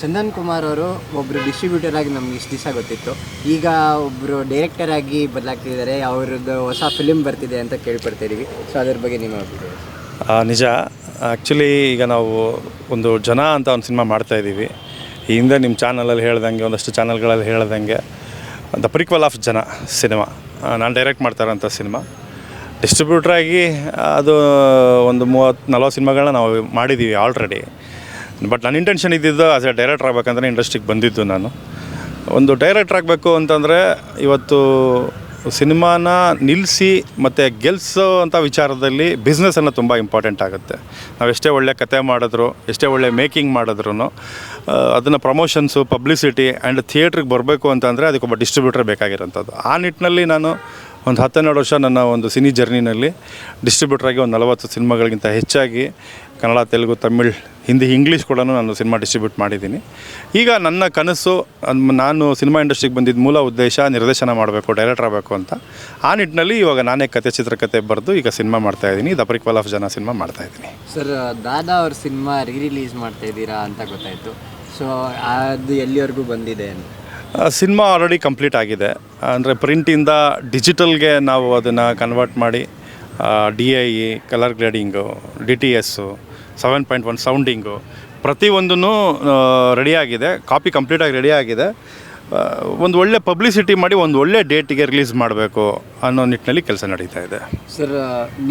ಚಂದನ್ ಕುಮಾರ್ ಅವರು ಒಬ್ಬರು ಡಿಸ್ಟ್ರಿಬ್ಯೂಟರ್ ಆಗಿ ನಮ್ಗೆ ಇಷ್ಟು ದಿವಸ ಗೊತ್ತಿತ್ತು. ಈಗ ಒಬ್ಬರು ಡೈರೆಕ್ಟರ್ ಆಗಿ ಬದಲಾಗ್ತಿದ್ದಾರೆ, ಅವ್ರದ್ದು ಹೊಸ ಫಿಲಿಮ್ ಬರ್ತಿದೆ ಅಂತ ಕೇಳ್ಪಡ್ತಾ ಇದೀವಿ ಸೊ ಅದ್ರ ಬಗ್ಗೆ ನಿಮ್ಮ ನಿಜ. ಆ್ಯಕ್ಚುಲಿ ಈಗ ನಾವು ಒಂದು ಜನ ಅಂತ ಒಂದು ಸಿನಿಮಾ ಮಾಡ್ತಾಯಿದ್ದೀವಿ ಈ ಹಿಂದೆ ನಿಮ್ಮ ಚಾನಲಲ್ಲಿ ಹೇಳ್ದಂಗೆ, ಒಂದಷ್ಟು ಚಾನಲ್ಗಳಲ್ಲಿ ಹೇಳ್ದಂಗೆ, the prequel of Jana cinema ನಾನು ಡೈರೆಕ್ಟ್ ಮಾಡ್ತಾರಂಥ ಸಿನಿಮಾ ಡಿಸ್ಟ್ರಿಬ್ಯೂಟ್ರಾಗಿ ಅದು ಒಂದು ಮೂವತ್ತು ನಲ್ವತ್ತು ಸಿನಿಮಾಗಳನ್ನ ನಾವು ಮಾಡಿದ್ದೀವಿ ಆಲ್ರೆಡಿ ಬಟ್ ನನ್ನ ಇಂಟೆನ್ಷನ್ ಇದ್ದಿದ್ದು ಆಸ್ ಎ ಡೈರೆಕ್ಟ್ರ್ ಆಗಬೇಕಂದ್ರೆ ಇಂಡಸ್ಟ್ರಿಗೆ ಬಂದಿದ್ದು ನಾನು. ಒಂದು ಡೈರೆಕ್ಟ್ರ್ ಆಗಬೇಕು ಅಂತಂದರೆ ಇವತ್ತು ಸಿನಿಮಾನ ನಿಲ್ಲಿಸಿ ಮತ್ತು ಗೆಲ್ಸೋ ಅಂಥ ವಿಚಾರದಲ್ಲಿ ಬಿಸ್ನೆಸ್ಸನ್ನು ತುಂಬ ಇಂಪಾರ್ಟೆಂಟ್ ಆಗುತ್ತೆ. ನಾವು ಎಷ್ಟೇ ಒಳ್ಳೆ ಕತೆ ಮಾಡಿದ್ರು, ಎಷ್ಟೇ ಒಳ್ಳೆ ಮೇಕಿಂಗ್ ಮಾಡಿದ್ರು ಅದನ್ನು ಪ್ರಮೋಷನ್ಸು ಪಬ್ಲಿಸಿಟಿ ಆ್ಯಂಡ್ ಥಿಯೇಟ್ರಿಗೆ ಬರಬೇಕು ಅಂತಂದರೆ ಅದಕ್ಕೊಬ್ಬ ಡಿಸ್ಟ್ರಿಬ್ಯೂಟರ್ ಬೇಕಾಗಿರೋಂಥದ್ದು. ಆ ನಿಟ್ಟಿನಲ್ಲಿ ನಾನು ಒಂದು ಹತ್ತೆರಡು ವರ್ಷ ನನ್ನ ಒಂದು ಸಿನಿ ಜರ್ನಿನಲ್ಲಿ ಡಿಸ್ಟ್ರಿಬ್ಯೂಟ್ರಾಗಿ ಒಂದು ನಲವತ್ತು ಸಿನಿಮಾಗಳಿಗಿಂತ ಹೆಚ್ಚಾಗಿ ಕನ್ನಡ ತೆಲುಗು ತಮಿಳ್ ಹಿಂದಿ ಇಂಗ್ಲೀಷ್ ಕೂಡ ನಾನು ಸಿನಿಮಾ ಡಿಸ್ಟ್ರಿಬ್ಯೂಟ್ ಮಾಡಿದ್ದೀನಿ. ಈಗ ನನ್ನ ಕನಸು ನಾನು ಸಿನಿಮಾ ಇಂಡಸ್ಟ್ರಿಗೆ ಬಂದಿದ್ದ ಮೂಲ ಉದ್ದೇಶ ನಿರ್ದೇಶನ ಮಾಡಬೇಕು ಡೈರೆಕ್ಟರ್ ಆಗಬೇಕು ಅಂತ. ಆ ನಿಟ್ಟಿನಲ್ಲಿ ಇವಾಗ ನಾನೇ ಕತೆ ಚಿತ್ರಕತೆ ಬರೆದು ಈಗ ಸಿನಿಮಾ ಮಾಡ್ತಾ ಇದ್ದೀನಿ. The prequel of Jana cinema ಮಾಡ್ತಾ ಇದ್ದೀನಿ. ಸರ್ ದಾದಾ ಅವ್ರ ಸಿನಿಮಾ ರೀ ರಿಲೀಸ್ ಮಾಡ್ತಾ ಇದ್ದೀರಾ ಅಂತ ಗೊತ್ತಾಯಿತು. ಸೊ ಅದು ಎಲ್ಲಿವರೆಗೂ ಬಂದಿದೆ ಸಿನಿಮಾ ಆಲ್ರೆಡಿ ಕಂಪ್ಲೀಟ್ ಆಗಿದೆ. ಅಂದರೆ ಪ್ರಿಂಟಿಂದ ಡಿಜಿಟಲ್ಗೆ ನಾವು ಅದನ್ನು ಕನ್ವರ್ಟ್ ಮಾಡಿ D I E colour grading D T S seven point one sounding ಪ್ರತಿಯೊಂದೂ ರೆಡಿಯಾಗಿದೆ ಕಾಪಿ ಕಂಪ್ಲೀಟಾಗಿ ರೆಡಿಯಾಗಿದೆ ಒಂದು ಒಳ್ಳೆ ಪಬ್ಲಿಸಿಟಿ ಮಾಡಿ ಒಂದು ಒಳ್ಳೆ ಡೇಟಿಗೆ ರಿಲೀಸ್ ಮಾಡಬೇಕು ಅನ್ನೋ ನಿಟ್ಟಿನಲ್ಲಿ ಕೆಲಸ ನಡೀತಾ ಇದೆ. ಸರ್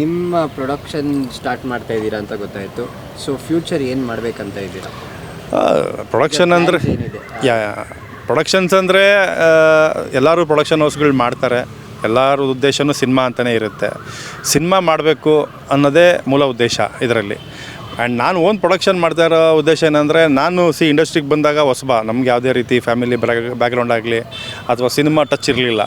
ನಿಮ್ಮ ಪ್ರೊಡಕ್ಷನ್ ಸ್ಟಾರ್ಟ್ ಮಾಡ್ತಾ ಇದ್ದೀರಾ ಅಂತ ಗೊತ್ತಾಯಿತು. ಸೊ ಫ್ಯೂಚರ್ ಏನು ಮಾಡಬೇಕಂತ ಇದ್ದೀರಾ? ಪ್ರೊಡಕ್ಷನ್ ಅಂದರೆ ಯಾ ಪ್ರೊಡಕ್ಷನ್ಸ್ ಅಂದರೆ ಎಲ್ಲರೂ ಪ್ರೊಡಕ್ಷನ್ ಹೌಸ್ಗಳು ಮಾಡ್ತಾರೆ. ಎಲ್ಲರ ಉದ್ದೇಶವೂ ಸಿನಿಮಾ ಅಂತಲೇ ಇರುತ್ತೆ. ಸಿನಿಮಾ ಮಾಡಬೇಕು ಅನ್ನೋದೇ ಮೂಲ ಉದ್ದೇಶ ಇದರಲ್ಲಿ. ಆ್ಯಂಡ್ ನಾನು ಓನ್ ಪ್ರೊಡಕ್ಷನ್ ಮಾಡ್ತಾ ಇರೋ ಉದ್ದೇಶ ಏನಂದರೆ, ನಾನು ಸಿ ಇಂಡಸ್ಟ್ರಿಗೆ ಬಂದಾಗ ಹೊಸಬ, ನಮ್ಗೆ ಯಾವುದೇ ರೀತಿ ಫ್ಯಾಮಿಲಿ ಬ್ಯಾಕ್ಗ್ರೌಂಡ್ ಆಗಲಿ, ಅಥವಾ ಸಿನಿಮಾ ಟಚ್ ಇರಲಿಲ್ಲ.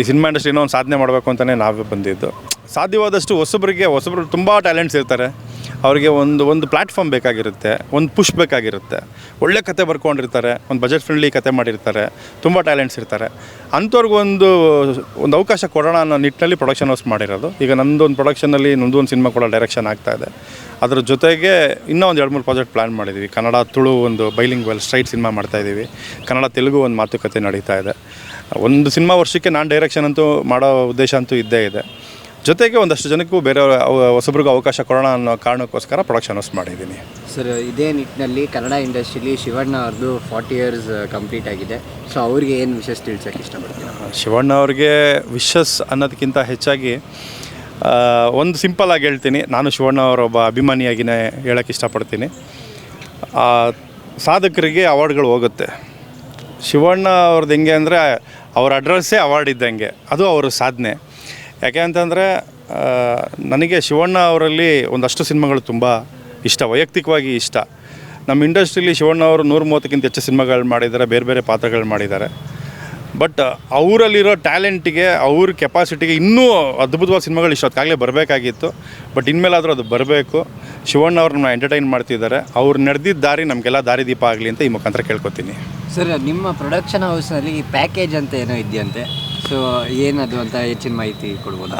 ಈ ಸಿನಿಮಾ ಇಂಡಸ್ಟ್ರಿನೋ ಒಂದು ಸಾಧನೆ ಮಾಡಬೇಕು ಅಂತಲೇ ನಾವೇ ಬಂದಿದ್ದು. ಸಾಧ್ಯವಾದಷ್ಟು ಹೊಸಬರಿಗೆ, ಹೊಸಬರು ತುಂಬ ಟ್ಯಾಲೆಂಟ್ಸ್ ಇರ್ತಾರೆ. ಅವರಿಗೆ ಒಂದು ಒಂದು ಪ್ಲ್ಯಾಟ್ಫಾರ್ಮ್ ಬೇಕಾಗಿರುತ್ತೆ, ಒಂದು ಪುಷ್ ಬೇಕಾಗಿರುತ್ತೆ. ಒಳ್ಳೆ ಕತೆ ಬರ್ಕೊಂಡಿರ್ತಾರೆ, ಒಂದು ಬಜೆಟ್ ಫ್ರೆಂಡ್ಲಿ ಕತೆ ಮಾಡಿರ್ತಾರೆ, ತುಂಬ ಟ್ಯಾಲೆಂಟ್ಸ್ ಇರ್ತಾರೆ. ಅಂಥವ್ರಿಗೆ ಒಂದು ಒಂದು ಅವಕಾಶ ಕೊಡೋಣ ಅನ್ನೋ ನಿಟ್ಟಿನಲ್ಲಿ ಪ್ರೊಡಕ್ಷನ್ ಹೌಸ್ ಮಾಡಿರೋದು. ಈಗ ನಂದೊಂದು ಪ್ರೊಡಕ್ಷನಲ್ಲಿ ನಂದು ಒಂದು ಸಿನಿಮಾ ಕೂಡ ಡೈರೆಕ್ಷನ್ ಆಗ್ತಾ ಇದೆ. ಅದ್ರ ಜೊತೆಗೆ ಇನ್ನೂ ಒಂದು ಎರಡು ಮೂರು ಪ್ರಾಜೆಕ್ಟ್ ಪ್ಲ್ಯಾನ್ ಮಾಡಿದ್ದೀವಿ ಕನ್ನಡ, ತುಳು ಒಂದು ಬೈಲಿಂಗ್ ವೆಲ್ ಸ್ಟ್ರೈಟ್ ಸಿನಿಮಾ ಮಾಡ್ತಾಯಿದ್ದೀವಿ ಕನ್ನಡ, ತೆಲುಗು ಒಂದು ಮಾತುಕತೆ ನಡೀತಾ ಇದೆ. ಒಂದು ಸಿನಿಮಾ ವರ್ಷಕ್ಕೆ ನಾನು ಡೈರೆಕ್ಷನ್ ಅಂತೂ ಮಾಡೋ ಉದ್ದೇಶ ಅಂತೂ ಇದ್ದೇ ಇದೆ. ಜೊತೆಗೆ ಒಂದಷ್ಟು ಜನಕ್ಕೂ ಬೇರೆ ಹೊಸಬ್ರಿಗೂ ಅವಕಾಶ ಕೊಡೋಣ ಅನ್ನೋ ಕಾರಣಕ್ಕೋಸ್ಕರ ಪ್ರೊಡಕ್ಷನ್ ಹೌಸ್ ಮಾಡಿದ್ದೀನಿ. ಸರ್ ಇದೇ ನಿಟ್ಟಿನಲ್ಲಿ ಕನ್ನಡ ಇಂಡಸ್ಟ್ರಿಲಿ ಶಿವಣ್ಣ ಅವ್ರದ್ದು ಫಾರ್ಟಿ ಇಯರ್ಸ್ ಕಂಪ್ಲೀಟ್ ಆಗಿದೆ. ಸೊ ಅವ್ರಿಗೆ ಏನು ವಿಶೇಷ ತಿಳ್ಸೋಕ್ಕೆ ಇಷ್ಟಪಡ್ತೀನಿ ಶಿವಣ್ಣ ಅವ್ರಿಗೆ ವಿಶಸ್ ಅನ್ನೋದಕ್ಕಿಂತ ಹೆಚ್ಚಾಗಿ ಒಂದು ಸಿಂಪಲ್ ಆಗಿ ಹೇಳ್ತೀನಿ. ನಾನು ಶಿವಣ್ಣ ಅವರ ಒಬ್ಬ ಅಭಿಮಾನಿಯಾಗಿನೇ ಹೇಳೋಕ್ಕೆ ಇಷ್ಟಪಡ್ತೀನಿ. ಸಾಧಕರಿಗೆ ಅವಾರ್ಡ್ಗಳು ಹೋಗುತ್ತೆ. ಶಿವಣ್ಣ ಅವ್ರದ್ದು ಹೆಂಗೆ ಅಂದರೆ ಅವ್ರ ಅಡ್ರೆಸ್ಸೇ ಅವಾರ್ಡ್ ಇದ್ದಂಗೆ. ಅದು ಅವರ ಸಾಧನೆ. ಯಾಕೆ ಅಂತಂದರೆ ನನಗೆ ಶಿವಣ್ಣ ಅವರಲ್ಲಿ ಒಂದಷ್ಟು ಸಿನಿಮಾಗಳು ತುಂಬ ಇಷ್ಟ, ವೈಯಕ್ತಿಕವಾಗಿ ಇಷ್ಟ. ನಮ್ಮ ಇಂಡಸ್ಟ್ರೀಲಿ ಶಿವಣ್ಣ ಅವರು ನೂರ ಮೂವತ್ತಕ್ಕಿಂತ ಹೆಚ್ಚು ಸಿನಿಮಾಗಳು ಮಾಡಿದ್ದಾರೆ, ಬೇರೆ ಬೇರೆ ಪಾತ್ರಗಳು ಮಾಡಿದ್ದಾರೆ. ಬಟ್ ಅವರಲ್ಲಿರೋ ಟ್ಯಾಲೆಂಟಿಗೆ, ಅವ್ರ ಕೆಪಾಸಿಟಿಗೆ ಇನ್ನೂ ಅದ್ಭುತವಾದ ಸಿನಿಮಾಗಳು ಇಷ್ಟೊತ್ತಾಗಲೇ ಬರಬೇಕಾಗಿತ್ತು. ಬಟ್ ಇನ್ಮೇಲಾದರೂ ಅದು ಬರಬೇಕು. ಶಿವಣ್ಣ ಅವ್ರನ್ನ ಎಂಟರ್ಟೈನ್ ಮಾಡ್ತಿದ್ದಾರೆ. ಅವ್ರು ನಡೆದಿದ್ದ ದಾರಿ ನಮಗೆಲ್ಲ ದಾರಿದೀಪ ಆಗಲಿ ಅಂತ ಈ ಮುಖಾಂತರ ಕೇಳ್ಕೊತೀನಿ. ಸರ್, ನಿಮ್ಮ ಪ್ರೊಡಕ್ಷನ್ ಹೌಸ್ನಲ್ಲಿ ಪ್ಯಾಕೇಜ್ ಅಂತ ಏನೋ ಇದೆಯಂತೆ? ಸೊ ಏನದು ಅಂತ ಹೆಚ್ಚಿನ ಮಾಹಿತಿ ಕೊಡ್ಬೋದು?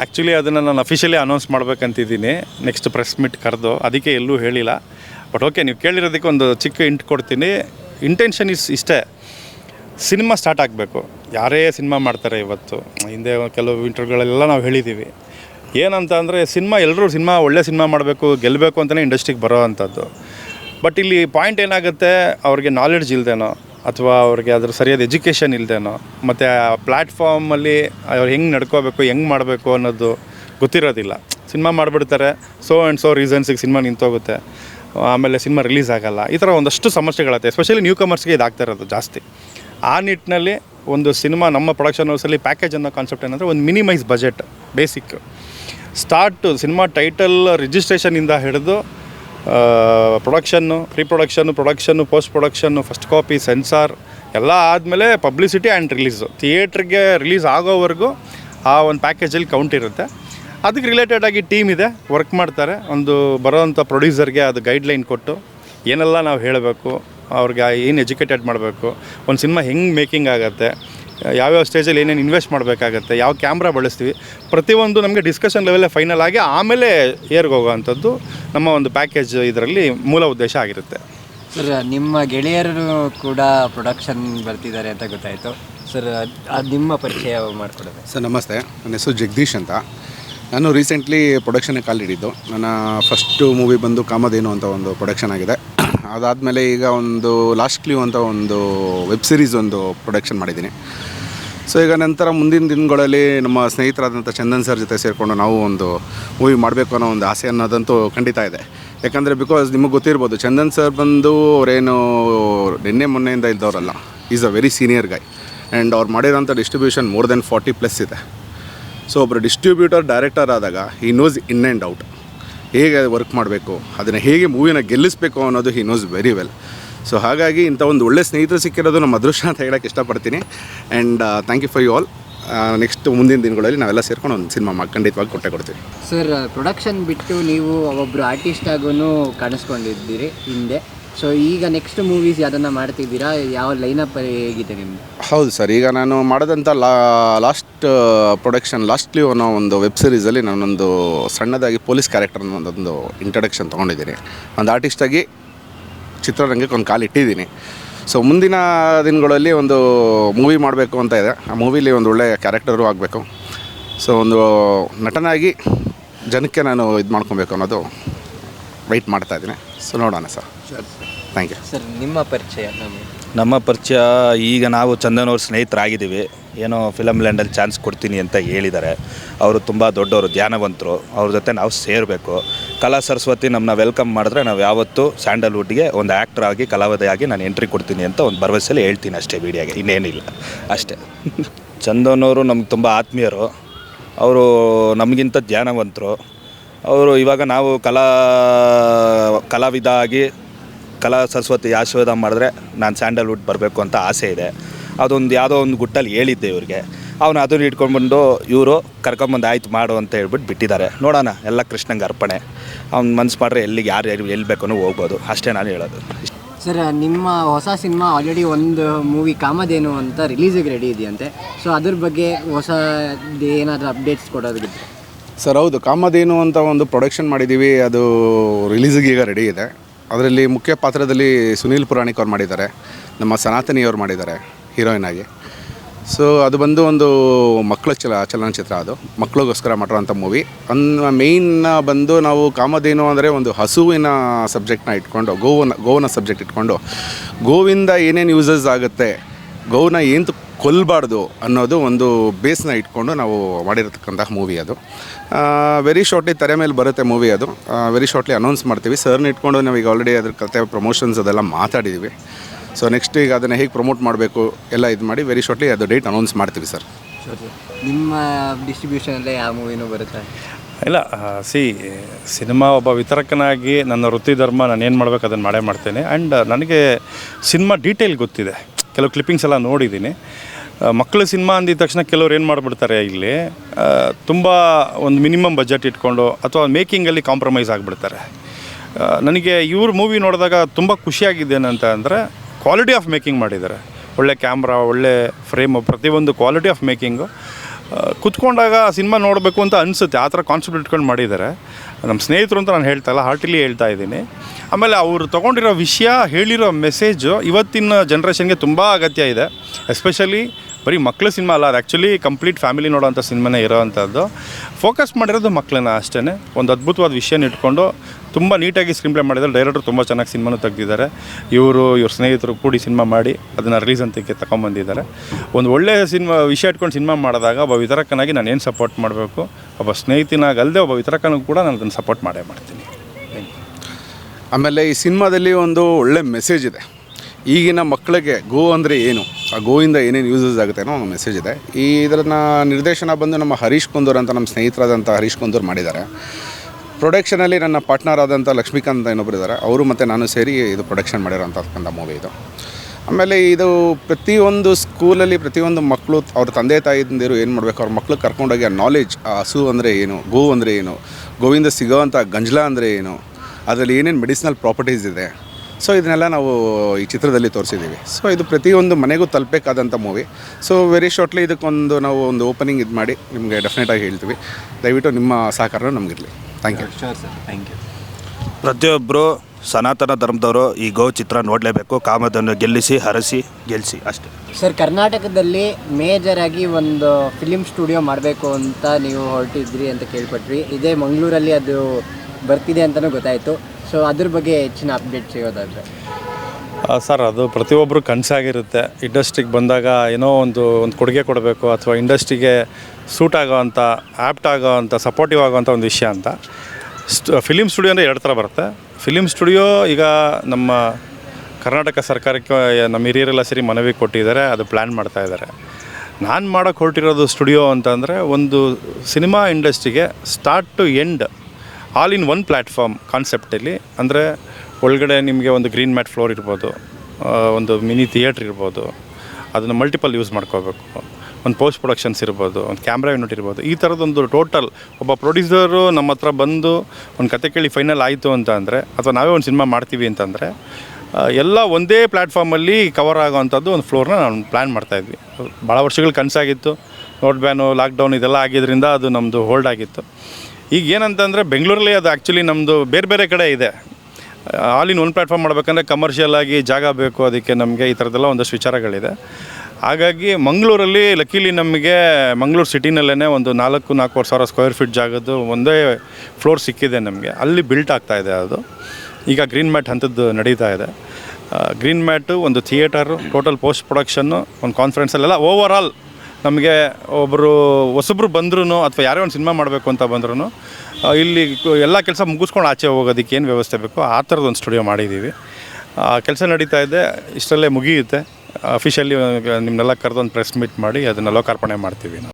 ಆ್ಯಕ್ಚುಲಿ ಅದನ್ನು ನಾನು ಅಫಿಷಿಯಲಿ ಅನೌನ್ಸ್ ಮಾಡ್ಬೇಕಂತಿದ್ದೀನಿ. ನೆಕ್ಸ್ಟ್ ಪ್ರೆಸ್ ಮೀಟ್ ಕರೆದು. ಅದಕ್ಕೆ ಎಲ್ಲೂ ಹೇಳಿಲ್ಲ. ಬಟ್ ಓಕೆ ನೀವು ಕೇಳಿರೋದಕ್ಕೆ ಒಂದು ಚಿಕ್ಕ ಇಂಟ್ ಕೊಡ್ತೀನಿ. ಇಂಟೆನ್ಷನ್ ಇಸ್ ಇಷ್ಟೇ. ಸಿನಿಮಾ ಸ್ಟಾರ್ಟ್ ಆಗಬೇಕು. ಯಾರೇ ಸಿನಿಮಾ ಮಾಡ್ತಾರೆ ಇವತ್ತು. ಹಿಂದೆ ಕೆಲವು ಇಂಟರ್ವ್ಯೂಗಳೆಲ್ಲ ನಾವು ಹೇಳಿದ್ದೀವಿ. ಏನಂತ ಅಂದರೆ ಸಿನಿಮಾ ಎಲ್ಲರೂ ಸಿನಿಮಾ ಒಳ್ಳೆ ಸಿನಿಮಾ ಮಾಡಬೇಕು ಗೆಲ್ಲಬೇಕು ಅಂತಲೇ ಇಂಡಸ್ಟ್ರಿಗೆ ಬರೋ ಅಂಥದ್ದು. ಬಟ್ ಇಲ್ಲಿ ಪಾಯಿಂಟ್ ಏನಾಗುತ್ತೆ? ಅವ್ರಿಗೆ ನಾಲೆಡ್ಜ್ ಇಲ್ದೇನೋ. ಅಥವಾ ಅವ್ರಿಗೆ ಅದ್ರ ಸರಿಯಾದ ಎಜುಕೇಷನ್ ಇಲ್ಲದೇನೋ ಮತ್ತು ಆ ಪ್ಲ್ಯಾಟ್ಫಾರ್ಮಲ್ಲಿ ಅವ್ರು ಹೆಂಗೆ ನಡ್ಕೋಬೇಕು, ಹೆಂಗೆ ಮಾಡಬೇಕು ಅನ್ನೋದು ಗೊತ್ತಿರೋದಿಲ್ಲ. ಸಿನಿಮಾ ಮಾಡಿಬಿಡ್ತಾರೆ ಸೋ ಆ್ಯಂಡ್ ಸೋ ರೀಸನ್ಸಿಗೆ ಸಿನಿಮಾ ನಿಂತೋಗುತ್ತೆ. ಆಮೇಲೆ ಸಿನಿಮಾ ರಿಲೀಸ್ ಆಗೋಲ್ಲ. ಈ ಥರ ಒಂದಷ್ಟು ಸಮಸ್ಯೆಗಳತ್ತೆ ಎಸ್ಪೆಷಲಿ ನ್ಯೂ ಕಮರ್ಸ್ಗೆ ಇದಾಗ್ತಾ ಇರೋದು ಜಾಸ್ತಿ. ಆ ನಿಟ್ಟಿನಲ್ಲಿ ಒಂದು ಸಿನಿಮಾ ನಮ್ಮ ಪ್ರೊಡಕ್ಷನ್ ಹೌಸಲ್ಲಿ ಪ್ಯಾಕೇಜ್ ಅನ್ನೋ ಕಾನ್ಸೆಪ್ಟ್ ಏನಂದರೆ ಒಂದು minimise budget basic start cinema title ರಿಜಿಸ್ಟ್ರೇಷನಿಂದ ಹಿಡಿದು production pre production production post production first copy censor ಎಲ್ಲ ಆದಮೇಲೆ ಪಬ್ಲಿಸಿಟಿ ಆ್ಯಂಡ್ ರಿಲೀಸು ಥಿಯೇಟ್ರಿಗೆ ರಿಲೀಸ್ ಆಗೋವರೆಗೂ ಆ ಒಂದು ಪ್ಯಾಕೇಜಲ್ಲಿ ಕೌಂಟ್ ಇರುತ್ತೆ. ಅದಕ್ಕೆ ರಿಲೇಟೆಡ್ ಆಗಿ ಟೀಮ್ ಇದೆ ವರ್ಕ್ ಮಾಡ್ತಾರೆ. ಒಂದು ಬರೋವಂಥ ಪ್ರೊಡ್ಯೂಸರ್ಗೆ ಅದು ಗೈಡ್ಲೈನ್ ಕೊಟ್ಟು ಏನೆಲ್ಲ ನಾವು ಹೇಳಬೇಕು, ಅವ್ರಿಗೆ ಏನು ಎಜುಕೇಟೆಡ್ ಮಾಡಬೇಕು, ಒಂದು ಸಿನಿಮಾ ಹೆಂಗೆ ಮೇಕಿಂಗ್ ಆಗುತ್ತೆ ಯಾವ್ಯಾವ ಸ್ಟೇಜಲ್ಲಿ ಏನೇನು ಇನ್ವೆಸ್ಟ್ ಮಾಡಬೇಕಾಗತ್ತೆ ಯಾವ ಕ್ಯಾಮ್ರಾ ಬಳಸ್ತೀವಿ ಪ್ರತಿಯೊಂದು ನಮಗೆ ಡಿಸ್ಕಷನ್ ಲೆವೆಲ್ಲೇ ಫೈನಲ್ ಆಗಿ ಆಮೇಲೆ ಏರ್ಗೆ ಹೋಗೋವಂಥದ್ದು ನಮ್ಮ ಒಂದು ಪ್ಯಾಕೇಜ್ ಇದರಲ್ಲಿ ಮೂಲ ಉದ್ದೇಶ ಆಗಿರುತ್ತೆ. ಸರ್ ನಿಮ್ಮ ಗೆಳೆಯರು ಕೂಡ ಪ್ರೊಡಕ್ಷನ್ ಬರ್ತಿದ್ದಾರೆ ಅಂತ ಗೊತ್ತಾಯಿತು. ಸರ್ ಅದು ನಿಮ್ಮ ಪರಿಚಯ ಮಾಡಿಕೊಡೋದು. ಸರ್ ನಮಸ್ತೆ. ನನ್ನ ಹೆಸರು ಜಗದೀಶ್ ಅಂತ. ನಾನು ರೀಸೆಂಟ್ಲಿ ಪ್ರೊಡಕ್ಷನ್ಗೆ ಹಿಡಿದ್ದು ನನ್ನ ಫಸ್ಟು ಮೂವಿ ಬಂದು ಕಾಮಧೇನು ಅಂತ ಒಂದು ಪ್ರೊಡಕ್ಷನ್ ಆಗಿದೆ. ಅದಾದಮೇಲೆ ಈಗ ಒಂದು ಲಾಸ್ಟ್ ಕ್ಲೀವ್ ಅಂತ ಒಂದು ವೆಬ್ ಸಿರೀಸ್ ಒಂದು ಪ್ರೊಡಕ್ಷನ್ ಮಾಡಿದ್ದೀನಿ. ಸೊ ಈಗ ನಂತರ ಮುಂದಿನ ದಿನಗಳಲ್ಲಿ ನಮ್ಮ ಸ್ನೇಹಿತರಾದಂಥ ಚಂದನ್ ಸರ್ ಜೊತೆ ಸೇರಿಕೊಂಡು ನಾವು ಒಂದು ಮೂವಿ ಮಾಡಬೇಕು ಅನ್ನೋ ಒಂದು ಆಸೆ ಅನ್ನೋದಂತೂ ಖಂಡಿತ ಇದೆ. ಯಾಕಂದರೆ ಬಿಕಾಸ್ ನಿಮಗೆ ಗೊತ್ತಿರ್ಬೋದು, ಚಂದನ್ ಸರ್ ಬಂದು ಅವರೇನು ನಿನ್ನೆ ಮೊನ್ನೆಯಿಂದ ಇದ್ದವರಲ್ಲ. Is a very senior guy and ಅವ್ರು ಮಾಡಿರೋಂಥ distribution more than forty plus ಇದೆ. ಸೊ ಒಬ್ಬರು ಡಿಸ್ಟ್ರಿಬ್ಯೂಟರ್ ಡೈರೆಕ್ಟರ್ ಆದಾಗ ಈ ನೋಸ್ ಇನ್ ಆ್ಯಂಡ್ ಔಟ್ ಹೇಗೆ ವರ್ಕ್ ಮಾಡಬೇಕು, ಅದನ್ನು ಹೇಗೆ ಮೂವಿನ ಗೆಲ್ಲಿಸಬೇಕು ಅನ್ನೋದು he knows very well so ಹಾಗಾಗಿ ಇಂಥ ಒಂದು ಒಳ್ಳೆ ಸ್ನೇಹಿತರು ಸಿಕ್ಕಿರೋದು ನಮ್ಮ ಅದೃಷ್ಟ ಅಂತ ಹೇಳೋಕ್ಕೆ ಇಷ್ಟಪಡ್ತೀನಿ. And thank you for you all next ಮುಂದಿನ ದಿನಗಳಲ್ಲಿ ನಾವೆಲ್ಲ ಸೇರ್ಕೊಂಡು ಒಂದು ಸಿನಿಮಾ ಖಂಡಿತವಾಗಿ ಕೊಟ್ಟೆ ಕೊಡ್ತೀವಿ. ಸರ್ ಪ್ರೊಡಕ್ಷನ್ ಬಿಟ್ಟು ನೀವು ಒಬ್ಬರು ಆರ್ಟಿಸ್ಟ್ ಆಗೂ ಕಾಣಿಸ್ಕೊಂಡಿದ್ದೀರಿ ಹಿಂದೆ. ಸೊ ಈಗ ನೆಕ್ಸ್ಟ್ ಮೂವೀಸ್ ಯಾವುದನ್ನು ಮಾಡ್ತಿದ್ದೀರಾ? ಯಾವ ಲೈನಪ್ ಹೇಗಿದೆ ನಿಮ್ಮದು ಹೌದು ಸರ್ ಈಗ ನಾನು ಮಾಡಿದಂಥ ಲಾ ಲಾಸ್ಟ್ ಪ್ರೊಡಕ್ಷನ್ ಲಾಸ್ಟ್ಲಿ ಅನ್ನೋ ಒಂದು ವೆಬ್ ಸೀರೀಸಲ್ಲಿ ನಾನೊಂದು ಸಣ್ಣದಾಗಿ ಪೊಲೀಸ್ ಕ್ಯಾರೆಕ್ಟರ್ ಅನ್ನೋದೊಂದು ಇಂಟ್ರಡಕ್ಷನ್ ತೊಗೊಂಡಿದ್ದೀನಿ. ಒಂದು ಆರ್ಟಿಸ್ಟಾಗಿ ಚಿತ್ರರಂಗಕ್ಕೆ ಒಂದು ಕಾಲು ಇಟ್ಟಿದ್ದೀನಿ. ಸೊ ಮುಂದಿನ ದಿನಗಳಲ್ಲಿ ಒಂದು ಮೂವಿ ಮಾಡಬೇಕು ಅಂತ ಇದೆ. ಆ ಮೂವಿಲಿ ಒಂದು ಒಳ್ಳೆಯ ಕ್ಯಾರೆಕ್ಟರು ಆಗಬೇಕು. ಸೊ ಒಂದು ನಟನಾಗಿ ಜನಕ್ಕೆ ನಾನು ಇದು ಮಾಡ್ಕೊಬೇಕು ಅನ್ನೋದು ವೆಯ್ಟ್ ಮಾಡ್ತಾ ಇದ್ದೀನಿ. ಸೊ ನೋಡೋಣ ಸರ್. ಥ್ಯಾಂಕ್ ಯು ಸರ್ ನಿಮ್ಮ ಪರಿಚಯ ನಮಗೆ. ನಮ್ಮ ಪರಿಚಯ, ಈಗ ನಾವು ಚಂದನ್ ಅವ್ರ ಸ್ನೇಹಿತರಾಗಿದ್ದೀವಿ. ಏನೋ ಫಿಲಮ್ ಲ್ಯಾಂಡಲ್ಲಿ ಚಾನ್ಸ್ ಕೊಡ್ತೀನಿ ಅಂತ ಹೇಳಿದ್ದಾರೆ. ಅವರು ತುಂಬ ದೊಡ್ಡವರು, ಧ್ಯಾನವಂತರು. ಅವ್ರ ಜೊತೆ ನಾವು ಸೇರಬೇಕು. ಕಲಾ ಸರಸ್ವತಿ ನಮ್ಮನ್ನ ವೆಲ್ಕಮ್ ಮಾಡಿದ್ರೆ ನಾವು ಯಾವತ್ತೂ ಸ್ಯಾಂಡಲ್ವುಡ್ಗೆ ಒಂದು ಆ್ಯಕ್ಟರ್ ಆಗಿ, ಕಲಾವಿದೆಯಾಗಿ ನಾನು ಎಂಟ್ರಿ ಕೊಡ್ತೀನಿ ಅಂತ ಒಂದು ಭರವಸೆಯಲ್ಲಿ ಹೇಳ್ತೀನಿ ಅಷ್ಟೇ ವೀಡಿಯೋಗೆ ಇನ್ನೇನಿಲ್ಲ. ಅಷ್ಟೇ. ಚಂದನವರು ನಮ್ಗೆ ತುಂಬ ಆತ್ಮೀಯರು. ಅವರು ನಮಗಿಂತ ಧ್ಯಾನವಂತರು. ಅವರು ಇವಾಗ ನಾವು ಕಲಾ, ಕಲಾವಿದ ಆಗಿ ಕಲಾ ಸರಸ್ವತಿ ಆಶೀರ್ವಾದ ಮಾಡಿದ್ರೆ ನಾನು ಸ್ಯಾಂಡಲ್ವುಡ್ ಬರಬೇಕು ಅಂತ ಆಸೆ ಇದೆ. ಅದೊಂದು ಯಾವುದೋ ಒಂದು ಗುಟ್ಟಲ್ಲಿ ಹೇಳಿದ್ದೆ ಇವ್ರಿಗೆ. ಅವನು ಅದನ್ನು ಇಟ್ಕೊಂಡ್ಬಂದು ಇವರು ಕರ್ಕೊಂಬಂದು ಆಯ್ತು ಮಾಡು ಅಂತ ಹೇಳ್ಬಿಟ್ಟು ಬಿಟ್ಟಿದ್ದಾರೆ. ನೋಡೋಣ ಎಲ್ಲ ಕೃಷ್ಣಂಗೆ ಅರ್ಪಣೆ. ಅವ್ನು ಮನ್ಸು ಮಾಡ್ರೆ ಎಲ್ಲಿಗೆ ಯಾರು ಯಾರು ಎಲ್ಲಿ ಬೇಕೋ ಹೋಗ್ಬೋದು. ಅಷ್ಟೇ ನಾನು ಹೇಳೋದು. ಸರ್ ನಿಮ್ಮ ಹೊಸ ಸಿನಿಮಾ ಆಲ್ರೆಡಿ ಒಂದು ಮೂವಿ ಕಾಮಧೇನು ಅಂತ ರಿಲೀಸಿಗೆ ರೆಡಿ ಇದೆಯಂತೆ. ಸೊ ಅದ್ರ ಬಗ್ಗೆ ಹೊಸ ಏನಾದರೂ ಅಪ್ಡೇಟ್ಸ್ ಕೊಡೋದಕ್ಕೆ ಸರ್ ಹೌದು. ಕಾಮಧೇನು ಅಂತ ಒಂದು ಪ್ರೊಡಕ್ಷನ್ ಮಾಡಿದ್ದೀವಿ. ಅದು ರಿಲೀಸಿಗೆ ಈಗ ರೆಡಿ ಇದೆ. ಅದರಲ್ಲಿ ಮುಖ್ಯ ಪಾತ್ರದಲ್ಲಿ ಸುನೀಲ್ ಪುರಾಣಿಕ್ ಅವ್ರು ಮಾಡಿದ್ದಾರೆ. ನಮ್ಮ ಸನಾತನಿ ಅವ್ರು ಮಾಡಿದ್ದಾರೆ ಹೀರೋಯಿನ್ ಆಗಿ. ಸೊ ಅದು ಬಂದು ಒಂದು ಮಕ್ಕಳ ಚಲ, ಚಲನಚಿತ್ರ ಅದು. ಮಕ್ಕಳಿಗೋಸ್ಕರ ಮಾಡಿರೋಂಥ ಮೂವಿ. ಅನ್ ಮೇಯ್ನ ಬಂದು ನಾವು ಕಾಮಧೇನು ಅಂದರೆ ಒಂದು ಹಸುವಿನ ಸಬ್ಜೆಕ್ಟ್ನ ಇಟ್ಕೊಂಡು, ಗೋವನ ಗೋವನ ಸಬ್ಜೆಕ್ಟ್ ಇಟ್ಕೊಂಡು, ಗೋವಿಂದ ಏನೇನು ಯೂಸಸ್ ಆಗುತ್ತೆ ಗೋವನ್ನ ಏನು ಕೊಲ್ಲಬಾರ್ದು ಅನ್ನೋದು ಒಂದು ಬೇಸ್ನ ಇಟ್ಕೊಂಡು ನಾವು ಮಾಡಿರತಕ್ಕಂತಹ ಮೂವಿ ಅದು. ವೆರಿ ಶಾರ್ಟ್ಲಿ ತೆರೆ ಮೇಲೆ ಬರುತ್ತೆ ಮೂವಿ ಅದು. ವೆರಿ ಶಾರ್ಟ್ಲಿ ಅನೌನ್ಸ್ ಮಾಡ್ತೀವಿ. ಸರ್ನ ಇಟ್ಕೊಂಡು ನಾವು ಈಗ ಆಲ್ರೆಡಿ ಅದ್ರ ಕತೆ ಪ್ರಮೋಷನ್ಸ್ ಅದೆಲ್ಲ ಮಾತಾಡಿದ್ದೀವಿ ಸೊ ನೆಕ್ಸ್ಟ್ ಈಗ ಅದನ್ನು ಹೇಗೆ ಪ್ರಮೋಟ್ ಮಾಡಬೇಕು ಎಲ್ಲ ಇದು ಮಾಡಿ ವೆರಿ ಶಾರ್ಟ್ಲಿ ಅದು ಡೇಟ್ ಅನೌನ್ಸ್ ಮಾಡ್ತೀವಿ ಸರ್ ನಿಮ್ಮ ಡಿಸ್ಟ್ರಿಬ್ಯೂಷನಲ್ಲೇ ಯಾವ ಮೂವಿನೂ ಬರುತ್ತೆ? ಇಲ್ಲ ಸಿ ಸಿನಿಮಾ ಒಬ್ಬ ವಿತರಕನಾಗಿ ನನ್ನ ವೃತ್ತಿ ಧರ್ಮ ನಾನು ಏನು ಮಾಡಬೇಕು ಅದನ್ನು ಮಾಡೇ ಮಾಡ್ತೇನೆ. ಆ್ಯಂಡ್ ನನಗೆ ಸಿನಿಮಾ ಡೀಟೇಲ್ ಗೊತ್ತಿದೆ. ಕೆಲವು ಕ್ಲಿಪ್ಪಿಂಗ್ಸ್ ಎಲ್ಲ ನೋಡಿದ್ದೀನಿ. ಮಕ್ಕಳು ಸಿನಿಮಾ ಅಂದಿದ ತಕ್ಷಣ ಕೆಲವ್ರು ಏನು ಮಾಡಿಬಿಡ್ತಾರೆ ಇಲ್ಲಿ ತುಂಬ ಒಂದು ಮಿನಿಮಮ್ ಬಜೆಟ್ ಇಟ್ಕೊಂಡು ಅಥವಾ ಮೇಕಿಂಗಲ್ಲಿ ಕಾಂಪ್ರಮೈಸ್ ಆಗಿಬಿಡ್ತಾರೆ. ನನಗೆ ಇವ್ರ ಮೂವಿ ನೋಡಿದಾಗ ತುಂಬ ಖುಷಿಯಾಗಿದ್ದೇನಂತ ಅಂದರೆ ಕ್ವಾಲಿಟಿ ಆಫ್ ಮೇಕಿಂಗ್ ಮಾಡಿದ್ದಾರೆ. ಒಳ್ಳೆ ಕ್ಯಾಮ್ರಾ ಒಳ್ಳೆ ಫ್ರೇಮು ಪ್ರತಿಯೊಂದು ಕ್ವಾಲಿಟಿ ಆಫ್ ಮೇಕಿಂಗು ಕುತ್ಕೊಂಡಾಗ ಸಿನಿಮಾ ನೋಡಬೇಕು ಅಂತ ಅನಿಸುತ್ತೆ. ಆ ಥರ ಕಾನ್ಸೆಪ್ಟ್ ಇಟ್ಕೊಂಡು ಮಾಡಿದ್ದಾರೆ. ನಮ್ಮ ಸ್ನೇಹಿತರು ಅಂತ ನಾನು ಹೇಳ್ತಾ ಇಲ್ಲ, ಹಾರ್ಟಿಲಿ ಹೇಳ್ತಾ ಇದ್ದೀನಿ. ಆಮೇಲೆ ಅವರು ತೊಗೊಂಡಿರೋ ವಿಷಯ, ಹೇಳಿರೋ ಮೆಸೇಜು ಇವತ್ತಿನ ಜನ್ರೇಷನ್ಗೆ ತುಂಬ ಅಗತ್ಯ ಇದೆ. ಎಸ್ಪೆಷಲಿ ಬರೀ ಮಕ್ಕಳ ಸಿನಿಮಾ ಅಲ್ಲ, ಅದು ಆ್ಯಕ್ಚುಲಿ ಕಂಪ್ಲೀಟ್ ಫ್ಯಾಮಿಲಿ ನೋಡೋವಂಥ ಸಿನಿಮಾನೇ ಇರೋವಂಥದ್ದು. ಫೋಕಸ್ ಮಾಡಿರೋದು ಮಕ್ಕಳನ್ನ ಅಷ್ಟೇ ಒಂದು ಅದ್ಭುತವಾದ ವಿಷಯನ ಇಟ್ಕೊಂಡು ತುಂಬ ನೀಟಾಗಿ ಸ್ಕ್ರೀನ್ ಪ್ಲೇ ಮಾಡಿದ್ದಾರೆ ಡೈರೆಕ್ಟರ್ ತುಂಬ ಚೆನ್ನಾಗಿ ಸಿನಿಮಾನು ತೆಗ್ದಿದ್ದಾರೆ. ಇವರು, ಇವ್ರ ಸ್ನೇಹಿತರು ಕೂಡಿ ಸಿನಿಮಾ ಮಾಡಿ ಅದನ್ನು ರಿಲೀಸ್ ಅಂತಕ್ಕೆ ತಗೊಂಬಂದಿದ್ದಾರೆ ಒಂದು ಒಳ್ಳೆಯ ಸಿನಿಮಾ, ವಿಷಯ ಇಟ್ಕೊಂಡು ಸಿನಿಮಾ ಮಾಡಿದಾಗ ಒಬ್ಬ ವಿತರಕನಾಗಿ ನಾನು ಏನು ಸಪೋರ್ಟ್ ಮಾಡಬೇಕು? ಒಬ್ಬ ಸ್ನೇಹಿತನಾಗಿ ಅಲ್ಲದೆ ಒಬ್ಬ ವಿತರಕನಿಗೂ ಕೂಡ ನಾನು ಅದನ್ನು ಸಪೋರ್ಟ್ ಮಾಡೇ ಮಾಡ್ತೀನಿ. ಆಮೇಲೆ ಈ ಸಿನಿಮಾದಲ್ಲಿ ಒಂದು ಒಳ್ಳೆ ಮೆಸೇಜ್ ಇದೆ. ಈಗಿನ ಮಕ್ಕಳಿಗೆ ಗೋ ಅಂದರೆ ಏನು? ಆ ಗೋವಿಂದ ಏನೇನು ಯೂಸಸ್ ಆಗುತ್ತೆ ಅನ್ನೋ ಒಂದು ಮೆಸೇಜ್ ಇದೆ. ಈ ಇದನ್ನ ನಿರ್ದೇಶನ ಬಂದು ನಮ್ಮ ಹರೀಶ್ ಕುಂದೂರ್ ಅಂತ ನಮ್ಮ ಸ್ನೇಹಿತರಾದಂಥ ಹರೀಶ್ ಕುಂದೂರ್ ಮಾಡಿದ್ದಾರೆ. ಪ್ರೊಡಕ್ಷನಲ್ಲಿ ನನ್ನ ಪಾರ್ಟ್ನರ್ ಆದಂಥ ಲಕ್ಷ್ಮೀಕಾಂತ್ ಅಂತ ಇನ್ನೊಬ್ರು ಇದ್ದಾರೆ ಅವರು ಮತ್ತು ನಾನು ಸೇರಿ ಇದು ಪ್ರೊಡಕ್ಷನ್ ಮಾಡಿರೋಂಥಕ್ಕಂಥ ಮೂವಿ ಇದು. ಆಮೇಲೆ ಇದು ಪ್ರತಿಯೊಂದು ಸ್ಕೂಲಲ್ಲಿ ಪ್ರತಿಯೊಂದು ಮಕ್ಕಳು ಅವ್ರ ತಂದೆ ತಾಯಿಂದಿರು ಏನು ಮಾಡಬೇಕು, ಅವ್ರ ಮಕ್ಳಿಗೆ ಕರ್ಕೊಂಡೋಗಿ ಆ ನಾಲೆಜ್ ಆ ಹಸು ಅಂದರೆ ಏನು ಗೋ ಅಂದರೆ ಏನು, ಗೋವಿಂದ ಸಿಗೋವಂಥ ಗಂಜ್ಲಾ ಅಂದರೆ ಏನು, ಅದರಲ್ಲಿ ಏನೇನು ಮೆಡಿಸಿನಲ್ ಪ್ರಾಪರ್ಟೀಸ್ ಇದೆ ಸೊ ಇದನ್ನೆಲ್ಲ ನಾವು ಈ ಚಿತ್ರದಲ್ಲಿ ತೋರಿಸಿದ್ದೀವಿ. ಸೊ ಇದು ಪ್ರತಿಯೊಂದು ಮನೆಗೂ ತಲುಪಬೇಕಾದಂಥ ಮೂವಿ ಸೊ ವೆರಿ ಶಾರ್ಟ್ಲಿ ಇದಕ್ಕೊಂದು ನಾವು ಒಂದು ಓಪನಿಂಗ್ ಇದು ಮಾಡಿ ನಿಮಗೆ ಡೆಫಿನೆಟಾಗಿ ಹೇಳ್ತೀವಿ. ದಯವಿಟ್ಟು ನಿಮ್ಮ ಸಹಕಾರ ನಮಗಿರಲಿ. Thank you sure sir thank you ಪ್ರತಿಯೊಬ್ಬರು ಸನಾತನ ಧರ್ಮದವರು ಈ ಗೋ ಚಿತ್ರ ನೋಡಲೇಬೇಕು. ಕಾಮದನ್ನು ಗೆಲ್ಲಿಸಿ ಹರಸಿ ಗೆಲ್ಲಿಸಿ ಅಷ್ಟೇ. ಸರ್ ಕರ್ನಾಟಕದಲ್ಲಿ ಮೇಜರ್ ಆಗಿ ಒಂದು ಫಿಲಿಮ್ ಸ್ಟುಡಿಯೋ ಮಾಡಬೇಕು ಅಂತ ನೀವು ಹೊರಟಿದ್ರಿ ಅಂತ ಕೇಳ್ಪಟ್ವಿ ಇದೇ ಮಂಗಳೂರಲ್ಲಿ ಅದು ಬರ್ತಿದೆ ಅಂತಲೂ ಗೊತ್ತಾಯಿತು. ಸೊ ಅದ್ರ ಬಗ್ಗೆ ಹೆಚ್ಚಿನ ಅಪ್ಡೇಟ್ ಸಿಗೋದಾದ್ರೆ ಸರ್, ಅದು ಪ್ರತಿಯೊಬ್ಬರು ಕನಸಾಗಿರುತ್ತೆ. ಇಂಡಸ್ಟ್ರಿಗೆ ಬಂದಾಗ ಏನೋ ಒಂದು ಒಂದು ಕೊಡುಗೆ ಕೊಡಬೇಕು ಅಥವಾ ಇಂಡಸ್ಟ್ರಿಗೆ ಸೂಟ್ ಆಗೋವಂಥ ಆ್ಯಪ್ಟ್ ಆಗೋವಂಥ ಸಪೋರ್ಟಿವ್ ಆಗೋವಂಥ ಒಂದು ವಿಷಯ ಅಂತ. ಸ್ಟ್ ಫಿಲಿಮ್ ಸ್ಟುಡಿಯೋ ಅಂದರೆ ಎರಡು ಥರ ಬರುತ್ತೆ. ಫಿಲಿಮ್ ಸ್ಟುಡಿಯೋ ಈಗ ನಮ್ಮ ಕರ್ನಾಟಕ ಸರ್ಕಾರಕ್ಕೆ, ನಮ್ಮ ಹಿರಿಯರೆಲ್ಲ ಸರಿ ಮನವಿ ಕೊಟ್ಟಿದ್ದಾರೆ, ಅದು ಪ್ಲ್ಯಾನ್ ಮಾಡ್ತಾ ಇದ್ದಾರೆ. ನಾನು ಮಾಡೋಕ್ಕೆ ಹೊರಟಿರೋದು ಸ್ಟುಡಿಯೋ ಅಂತಂದರೆ ಒಂದು ಸಿನಿಮಾ ಇಂಡಸ್ಟ್ರಿಗೆ start to end all in one platform ಕಾನ್ಸೆಪ್ಟಲ್ಲಿ ಅಂದರೆ ಒಳಗಡೆ ನಿಮಗೆ ಒಂದು ಗ್ರೀನ್ ಮ್ಯಾಟ್ ಫ್ಲೋರ್ ಇರ್ಬೋದು ಒಂದು ಮಿನಿ ಥಿಯೇಟ್ರ್ ಇರ್ಬೋದು. ಅದನ್ನು ಮಲ್ಟಿಪಲ್ ಯೂಸ್ ಮಾಡ್ಕೋಬೇಕು. ಒಂದು ಪೋಸ್ಟ್ ಪ್ರೊಡಕ್ಷನ್ಸ್ ಇರ್ಬೋದು, ಒಂದು ಕ್ಯಾಮ್ರಾ ಯೂನಿಟ್ ಇರ್ಬೋದು. ಈ ಥರದೊಂದು ಟೋಟಲ್ ಒಬ್ಬ ಪ್ರೊಡ್ಯೂಸರು ನಮ್ಮ ಹತ್ರ ಬಂದು ಒಂದು ಕತೆ ಕೇಳಿ ಫೈನಲ್ ಆಯಿತು ಅಂತ ಅಂದರೆ, ಅಥವಾ ನಾವೇ ಒಂದು ಸಿನಿಮಾ ಮಾಡ್ತೀವಿ ಅಂತಂದರೆ ಎಲ್ಲ ಒಂದೇ ಪ್ಲ್ಯಾಟ್ಫಾರ್ಮಲ್ಲಿ ಕವರ್ ಆಗೋವಂಥದ್ದು ಒಂದು ಫ್ಲೋರ್ನ ನಾನು ಪ್ಲ್ಯಾನ್ ಮಾಡ್ತಾಯಿದ್ವಿ ಭಾಳ ವರ್ಷಗಳು ಕನಸಾಗಿತ್ತು. ನೋಟ್ ಬ್ಯಾನು ಲಾಕ್ಡೌನ್ ಇದೆಲ್ಲ ಆಗಿದ್ದರಿಂದ ಅದು ನಮ್ಮದು ಹೋಲ್ಡ್ ಆಗಿತ್ತು. ಈಗ ಏನಂತಂದರೆ ಬೆಂಗಳೂರಲ್ಲಿ ಅದು ಆ್ಯಕ್ಚುಲಿ ನಮ್ಮದು ಬೇರೆ ಬೇರೆ ಕಡೆ ಇದೆ. ಆಲ್ ಇನ್ ಒನ್ ಪ್ಲ್ಯಾಟ್ಫಾರ್ಮ್ ಮಾಡಬೇಕಂದ್ರೆ ಕಮರ್ಷಿಯಲ್ ಆಗಿ ಜಾಗ ಬೇಕು, ಅದಕ್ಕೆ ನಮಗೆ ಈ ಥರದ್ದೆಲ್ಲ ಒಂದಷ್ಟು ವಿಚಾರಗಳಿದೆ. ಹಾಗಾಗಿ ಮಂಗಳೂರಲ್ಲಿ ಲಕ್ಕಿಲಿ ನಮಗೆ ಮಂಗಳೂರು ಸಿಟಿನಲ್ಲೇ ಒಂದು ನಾಲ್ಕು, ನಾಲ್ಕೂವರೆ ಸಾವಿರ ಸ್ಕ್ವೇರ್ ಫೀಟ್ ಜಾಗದ್ದು ಒಂದೇ ಫ್ಲೋರ್ ಸಿಕ್ಕಿದೆ ನಮಗೆ. ಅಲ್ಲಿ ಬಿಲ್ಟ್ ಆಗ್ತಾ ಇದೆ ಅದು. ಈಗ ಗ್ರೀನ್ ಮ್ಯಾಟ್ ಅಂಥದ್ದು ನಡೀತಾ ಇದೆ. ಗ್ರೀನ್ ಮ್ಯಾಟು ಒಂದು ಥಿಯೇಟರು ಟೋಟಲ್ ಪೋಸ್ಟ್ ಪ್ರೊಡಕ್ಷನ್ನು ಒಂದು ಕಾನ್ಫರೆನ್ಸಲ್ಲೆಲ್ಲ ಓವರ್ ಆಲ್ ನಮಗೆ ಒಬ್ಬರು ಹೊಸಬ್ರು ಬಂದ್ರೂ ಅಥವಾ ಯಾರೇ ಒಂದು ಸಿನಿಮಾ ಮಾಡಬೇಕು ಅಂತ ಬಂದ್ರೂ ಇಲ್ಲಿ ಎಲ್ಲ ಕೆಲಸ ಮುಗಿಸ್ಕೊಂಡು ಆಚೆ ಹೋಗೋದಕ್ಕೆ ಏನು ವ್ಯವಸ್ಥೆ ಬೇಕೋ, ಆ ಥರದೊಂದು ಸ್ಟುಡಿಯೋ ಮಾಡಿದ್ದೀವಿ. ಕೆಲಸ ನಡೀತಾ ಇದೆ, ಇಷ್ಟರಲ್ಲೇ ಮುಗಿಯುತ್ತೆ. ಅಫಿಷಿಯಲಿ ನಿಮ್ಮನ್ನೆಲ್ಲ ಕರೆದೊಂದು ಪ್ರೆಸ್ ಮೀಟ್ ಮಾಡಿ ಅದನ್ನ ಲೋಕಾರ್ಪಣೆ ಮಾಡ್ತೀವಿ ನಾವು.